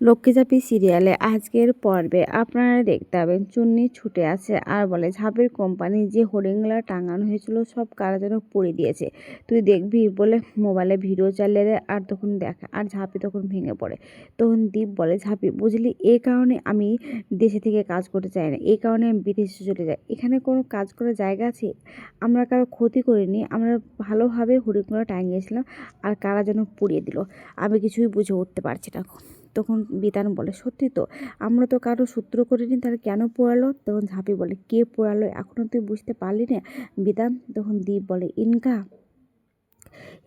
লক্ষ্মীচাপি সিরিয়ালে আজকের পর্বে আপনারা দেখতে পাবেন চুন্নি ছুটে আছে আর বলে, ঝাপের কোম্পানি যে হোর্ডিংগুলো টাঙানো হয়েছিল সব কারা যেন পড়ে দিয়েছে। তুই দেখবি বলে মোবাইলে ভিডিও চালিয়ে দেয় আর তখন দেখে, আর ঝাঁপি তখন ভেঙে পড়ে। তখন দীপ বলে, ঝাঁপি, বুঝলি, এই কারণে আমি দেশে থেকে কাজ করতে চাই না, এই কারণে আমি বিদেশে চলে যাই। এখানে কোনো কাজ করার জায়গা আছে? আমরা কারও ক্ষতি করিনি, আমরা ভালোভাবে হোর্ডিংগুলো টাঙিয়েছিলাম আর কারা যেন পুড়িয়ে দিল। আমি কিছুই বুঝে উঠতে পারছি না তখন বিতান বলে, সত্যি তো, আমরা তো কারও সূত্র করিনি তারা কেন পোড়ালো? তখন ঝাঁপি বলে, কে পোড়ালো? এখনও তুই বুঝতে পারলি না? বিতান তখন দ্বীপ বলে, ইনকা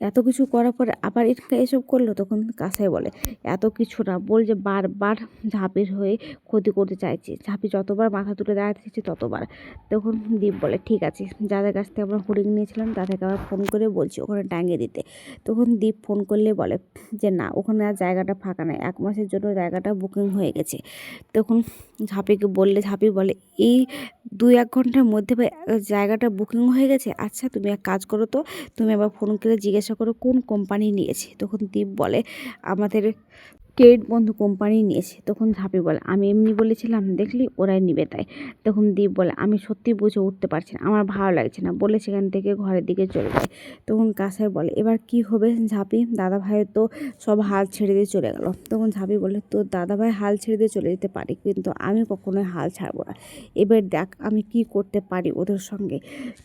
এত কিছু করার পরে আবার ইনকা এসব করল, তখন কাসাই বলে, এত কিছু না, বল যে বারবার ঝাঁপির হয়ে ক্ষতি করতে চাইছে। ঝাঁপি যতবার মাথা তুলে দাঁড়াতেছে ততবার। তখন দীপ বলে, ঠিক আছে, যাদের কাছ থেকে আমরা হরিং নিয়েছিলাম, তাদেরকে আবার ফোন করে বলছি ওখানে টাঙিয়ে দিতে। তখন দীপ ফোন করলে বলে যে, না, ওখানে আর জায়গাটা ফাঁকা নয় এক মাসের জন্য জায়গাটা বুকিং হয়ে গেছে। তখন ঝাঁপিকে বললে, ঝাঁপি বলে, এই দুই এক ঘণ্টার মধ্যে জায়গাটা বুকিং হয়ে গেছে? আচ্ছা তুমি এক কাজ করো তো, তুমি আবার ফোন করে জিজ্ঞাসা করো কোন কোম্পানি নিয়েছে? তখন দীপ বলে আমাদের টেট বন্ধু কোম্পানি নিয়েছে। তখন ঝাঁপি বলে, আমি এমনি বলেছিলাম, দেখলি ওরাই নিবে তাই। তখন দীপ বলে, আমি সত্যি বুঝে উঠতে পারছি না, আমার ভালো লাগছে না। বলে সেখান থেকে ঘরের দিকে চলে যায়। তখন কাসাই বলে, এবার কি হবে ঝাঁপি? দাদা ভাইয়ের তো সব হাল ছেড়ে দিয়ে চলে গেল। তখন ঝাঁপি বলে, তোর দাদা ভাই হাল ছেড়ে দিয়ে চলে যেতে পারি, কিন্তু আমি কখনোই হাল ছাড়বো না। এবার দেখ, আমি কি করতে পারি ওদের সঙ্গে।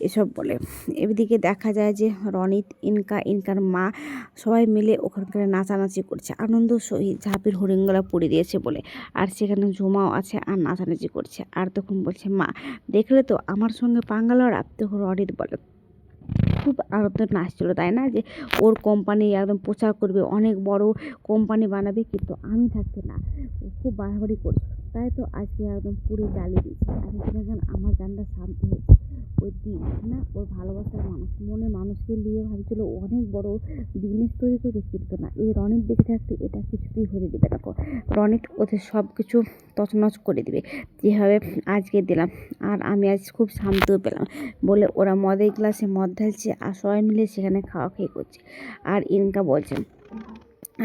এসব বলে। এদিকে দেখা যায় যে রনিত, ইনকা, ইনকার মা সবাই মিলে ওখানকার নাচানাচি করছে, আনন্দ সহিত। ঝাঁপির হরিণগুলো পুড়ে দিয়েছে বলে। আর সেখানে জমাও আছে আর নাচানাচি করছে। আর তখন বলছে, মা, দেখলে তো আমার সঙ্গে পাঙ্গালরা তখন অরিত বলে। খুব আনন্দ নাচছিল, তাই না? যে ওর কোম্পানি একদম প্রচার করবে, অনেক বড় কোম্পানি বানাবে, কিন্তু আমি থাকতে না। খুব বাড়াবাড়ি করছে। তাই তো আজকে একদম পুরো জ্বালিয়ে দিয়েছে। আমি আমার জানটা শান্ত হয়েছে। ওই না ওর ভালোবাসার মানুষ। মনে মানুষকে নিয়ে ভাবছিল অনেক বড় বিজনেস তৈরি করে কিন্তু না, এই রনিত দেখে থাকতে এটা কিছুতেই হতে দেবে না। রনিত ওদের সব কিছু তছনছ করে দিবে। যেভাবে আজকে দিলাম, আর আমি আজ খুব শান্তও পেলাম বলে ওরা মদের গ্লাসে মদ ঢালছে আর সবাই মিলে সেখানে খাওয়া খেয়ে করছে। আর ইনকা বলছেন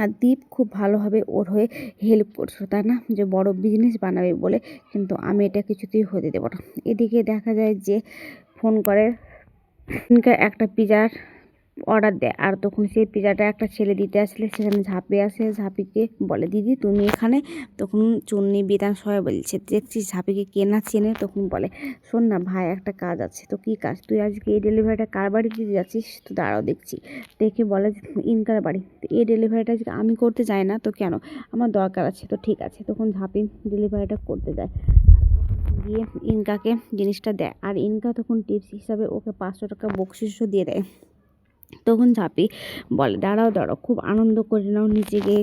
আর দীপ খুব ভালোভাবে ওর হয়ে হেল্প করছ, তাই না? যে বড় বিজনেস বানাবে বলে, কিন্তু আমি এটা কিছুতেই হতে দেবো না। এদিকে দেখা যায় যে ফোন করে। একটা পিজার অর্ডার দেয়। আর তখন সেই পিজাটা একটা ছেলে দিতে আসলে, সেখানে ঝাঁপি আসে। ঝাঁপিকে বলে, দিদি, তুমি এখানে? তখন চুন্নি বিধান সবাই বলছে দেখছিস ঝাঁপিকে কে না চেনে? তখন বলে, শোন না ভাই, একটা কাজ আছে। তো কী কাজ? তুই আজকে এই ডেলিভারিটা কার বাড়ি দিতে যাচ্ছিস? তো দাঁড়াও দেখছি। দেখে বলে, ইনকার বাড়ি। তো এই ডেলিভারিটা আজকে আমি করতে যাই না, তো কেন? আমার দরকার আছে। তো ঠিক আছে। তখন ঝাঁপি ডেলিভারিটা করতে যায়। গিয়ে ইনকাকে জিনিসটা দেয়। আর ইনকা তখন টিপস হিসাবে ওকে পাঁচশো টাকা বকশিসও দিয়ে দেয়। তখন ঝাঁপি বলে, দাঁড়াও দাঁড়াও, খুব আনন্দ করে নাও নিজেকে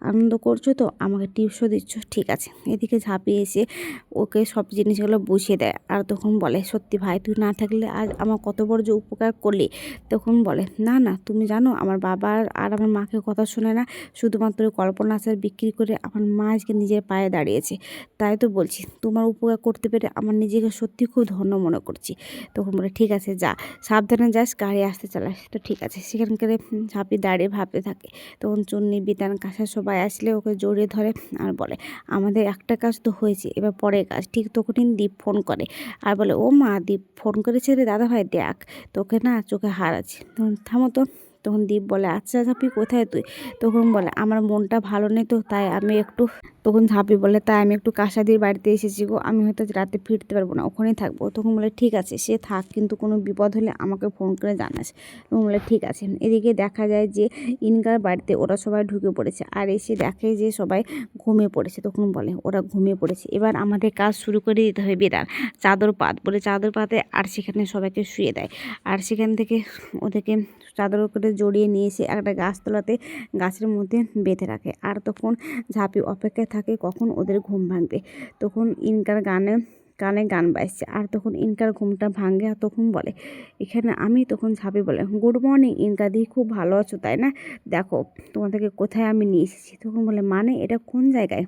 আনন্দ করছ তো? আমাকে টিপসও দিচ্ছ। ঠিক আছে। এদিকে ঝাঁপিয়ে এসে ওকে সব জিনিসগুলো বুঝিয়ে দেয়। আর তখন বলে, সত্যি ভাই, তুই না থাকলে আজ আমার কত বড় যে উপকার করলি? তখন বলে, না না, তুমি জানো, আমার বাবার আর আমার মাকে কথা শোনে না। শুধুমাত্র কল্পনা আচার বিক্রি করে আমার মা আজকে নিজের পায়ে দাঁড়িয়েছে। তাই তো বলছি, তোমার উপকার করতে পেরে আমার নিজেকে সত্যি খুব ধন্য মনে করছি। তখন বলে, ঠিক আছে, যা, সাবধানে যাস, গাড়ি আসতে চালাস। তো ঠিক আছে, সেখানকার ঝাঁপি দাঁড়িয়ে ভাবতে থাকে। তখন চুন্নি, বিতান কাঁসা সবাই আসলে ওকে জড়িয়ে ধরে আর বলে, আমাদের একটা কাজ তো হয়েছে, এবার পরের কাজ। ঠিক তখনই দীপ ফোন করে আর বলে, ও মা, দীপ ফোন করেছে রে দাদাভাই, দেখ, তোকে না চোখে হারাচ্ছে তখন থামো তো। তখন দীপ বলে আচ্ছা ঝাঁপি, কোথায় তুই? তখন বলে, আমার মনটা ভালো নেই তো, তাই আমি একটু তখন ঝাঁপি বলে, তাই আমি একটু কাসাদির বাড়িতে এসেছি গো, আমি হয়তো রাতে ফিরতে পারব না, ওখানেই থাকব। তখন বলে, ঠিক আছে, সে থাক, কিন্তু কোনো বিপদ হলে আমাকে ফোন করে জানাস। তখন বলে, ঠিক আছে। এদিকে দেখা যায় যে ইনকার বাড়িতে ওরা সবাই ঢুকে পড়েছে, আর এসে দেখে যে সবাই ঘুমিয়ে পড়েছে। তখন বলে, ওরা ঘুমিয়ে পড়েছে। এবার আমাদের কাজ শুরু করে দিতে হবে, বেদার। চাদর পাত। বলে, চাদর পাতে আর সেখানে সবাইকে শুয়ে দেয়। আর সেখান থেকে ওদেরকে চাদর করে জড়িয়ে নিয়ে এসে একটা গাছতলাতে গাছের মধ্যে বেঁধে রাখে। আর তখন ঝাঁপি অপেক্ষায় থাকে কখন ওদের ঘুম ভাঙবে। তখন ইনকার গানে, কানে গান বাজছে। আর তখন ইনকার ঘুমটা ভাঙে আর তখন বলে, এখানে আমি? তখন ঝাঁপি বলে, গুড মর্নিং ইনকা দি, খুব ভালো আছো, তাই না? দেখো তোমাদেরকে কোথায় আমি নিয়ে এসেছি? তখন বলে মানে এটা কোন জায়গায়?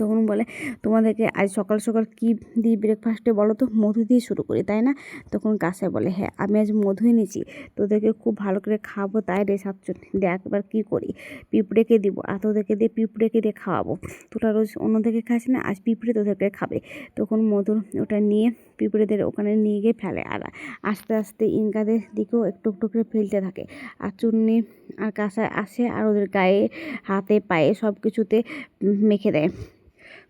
তখন বলে, তোমাদেরকে আজ সকাল সকাল কী দিই ব্রেকফাস্টে বলো তো? মধু দিয়ে শুরু করি, তাই না? তখন কাঁসাই বলে হ্যাঁ আমি আজ মধুই নিয়েছি তোদেরকে খুব ভালো করে খাব, তাই রে সাতজন দেখ এবার কী করি, পিঁপড়েকে দিব আর তোদেরকে দিয়ে পিঁপড়েকে দিয়ে খাওয়াবো। তোরা রোজ অন্যদেরকে খাস না, আজ পিঁপড়ে তোদেরকে খাবে। তখন মধুর ওটা নিয়ে পিঁপড়েদের ওখানে নিয়ে গিয়ে ফেলে আর আস্তে আস্তে ইনকাদের দিকেও একটু একটু করে ফেলতে থাকে। আর চুন্নি আর কাঁসায় আসে আর ওদের গায়ে, হাতে, পায়ে সব কিছুতে মেখে দেয়।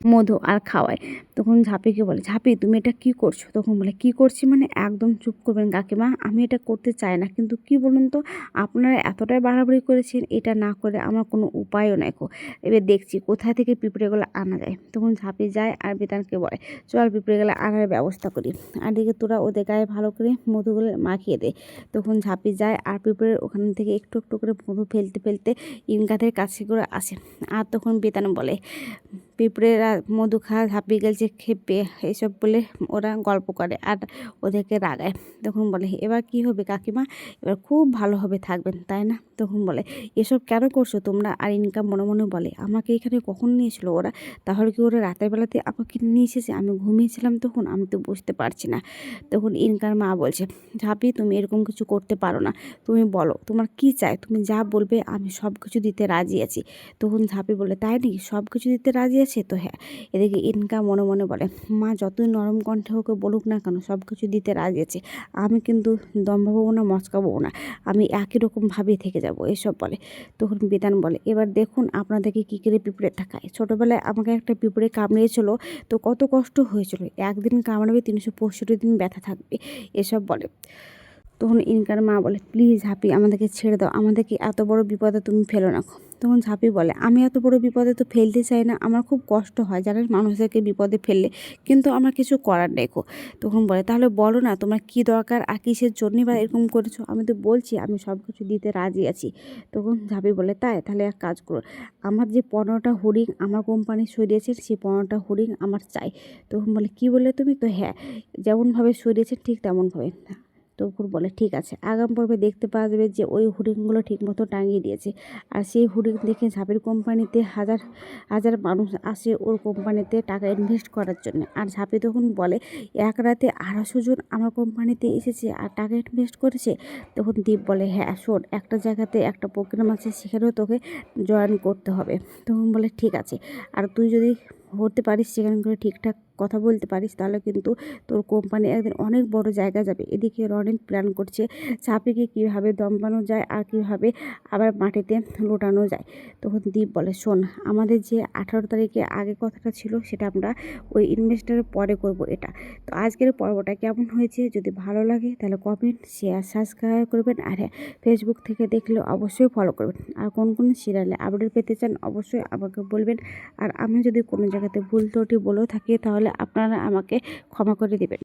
মধু আর খাওয়ায়। তখন ঝাঁপিকে বলে, ঝাঁপি, তুমি এটা কি করছ? তখন বলে, কি করছি মানে একদম চুপ করবেন কাকিমা, আমি এটা করতে চাই না। কিন্তু কি বলুন তো, আপনারা এতটাই বাড়াবাড়ি করেছেন, এটা না করে আমার কোনো উপায়ও নাই কো। এবার দেখছি কোথায় থেকে পিঁপড়েগুলো আনা যায়। তখন ঝাঁপি যায় আর বেতানকে বলে, চল পিঁপড়েগুলো আনার ব্যবস্থা করি। আর দিকে তোরা ওদের গায়ে ভালো করে মধুগুলো মাখিয়ে দে। তখন ঝাঁপি যায় আর পিঁপড়ের ওখান থেকে একটু একটু করে মধু ফেলতে ফেলতে ইনকাদের কাছে করে আসে। আর তখন বেতান বলে পিঁপড়েরা মধু খাওয়া ঝাঁপিয়ে গেছে, খেপে এসব বলে ওরা গল্প করে আর ওদেরকে রাগায়। তখন বলে, এবার কি হবে কাকিমা? এবার খুব ভালোভাবে থাকবেন, তাই না? তখন বলে, এসব কেন করছ তোমরা? আর ইনকাম মনে মনে বলে, আমাকে এখানে কখন নিয়েছিল ওরা? তাহলে কি ওরা রাতের বেলাতে আমাকে নিয়ে আমি ঘুমিয়েছিলাম তখন, আমি তো বুঝতে পারছি না। তখন ইনকার মা বলছে, ঝাঁপি, তুমি এরকম কিছু করতে পারো না। তুমি বলো, তোমার কি চাই? তুমি যা বলবে, আমি সব কিছু দিতে রাজি আছি। তখন ঝাঁপি বলে, তাই নাকি? সব কিছু দিতে রাজি আছে তো হ্যাঁ। এদিকে ইনকা মনে মনে বলে, মা, যতই নরম কণ্ঠে ওকে বলুক না কেন সব কিছু দিতে রাজি আছে। আমি কিন্তু দম না মচকাবো না। আমি একই রকমভাবেই থেকে যাব, এসব বলে। তখন বিধান বলে, এবার দেখুন আপনাদেরকে কী করে পিঁপড়ে থাকায় ছোটোবেলায় আমাকে একটা পিঁপড়ে কামড়িয়েছিল, তো কত কষ্ট হয়েছিল। একদিন কামড়াবে তিনশো পঁয়ষট্টি দিন ব্যথা থাকবে, এসব বলে। তখন ইনকার মা বলে, প্লিজ হাপি আমাদেরকে ছেড়ে দাও। আমাদেরকে এত বড় বিপদে তুমি ফেলো না তখন ঝাঁপি বলে, আমি এত বড় বিপদে তো ফেলতে চাই না। আমার খুব কষ্ট হয় জানেন মানুষদেরকে বিপদে ফেললে। কিন্তু আমার কিছু করার দেখো তখন বলে, তাহলে বলো না, তোমার কি দরকার? আর কিসের জন্যই বা এরকম করেছ? আমি তো বলছি, আমি সব কিছু দিতে রাজি আছি। তখন ঝাঁপি বলে, তাই, তাহলে এক কাজ করো। আমার যে পনেরোটা হরিং আমার কোম্পানি সরিয়েছে, সেই পনেরোটা হরিং আমার চাই। তখন বলে, কি বলে তুমি? তো হ্যাঁ যেমনভাবে সরিয়েছেন ঠিক তেমনভাবে। তখন বলে, ঠিক আছে, আগাম পর্বে দেখতে পাওয়া যাবে যে ওই হুডিংগুলো ঠিকমতো টাঙিয়ে দিয়েছে। আর সেই হুডিং দেখে ঝাঁপের কোম্পানিতে হাজার হাজার মানুষ আসে ওর কোম্পানিতে টাকা ইনভেস্ট করার জন্য। আর ঝাঁপি তখন বলে, এক রাতে আড়াইশো জন আমার কোম্পানিতে এসেছে আর টাকা ইনভেস্ট করেছে? তখন দীপ বলে হ্যাঁ শোন, একটা জায়গাতে একটা প্রোগ্রাম আছে, সেখানেও তোকে জয়েন করতে হবে। তখন বলে, ঠিক আছে, আর তুই যদি হতে পারিস, সেখানে করে ঠিকঠাক কথা বলতে পারিস, তাহলে কিন্তু তোর কোম্পানি একদিন অনেক বড় জায়গা যাবে। এদিকে রনিক প্ল্যান করছে চাপিকে কীভাবে দমবানো যায় আর কীভাবে আবার মাটিতে লোটানো যায়। তখন দীপ বলে, শোন, আমাদের যে আঠারো তারিখে আগে কথাটা ছিল, সেটা আমরা ওই ইনভেস্টারের পরে করব এটা। তো আজকের পর্বটা কেমন হয়েছে, যদি ভালো লাগে তাহলে কমেন্ট শেয়ার সাবস্ক্রাইব করবেন। আর হ্যাঁ ফেসবুক থেকে দেখলে অবশ্যই ফলো করবেন। আর কোন কোন সিরিয়ালে আপডেট পেতে চান, অবশ্যই আমাকে বলবেন। আর আমি যদি কোনো জায়গাতে ভুল ত্রুটি বলেও থাকি তাহলে আপনারা আমাকে ক্ষমা করে দেবেন।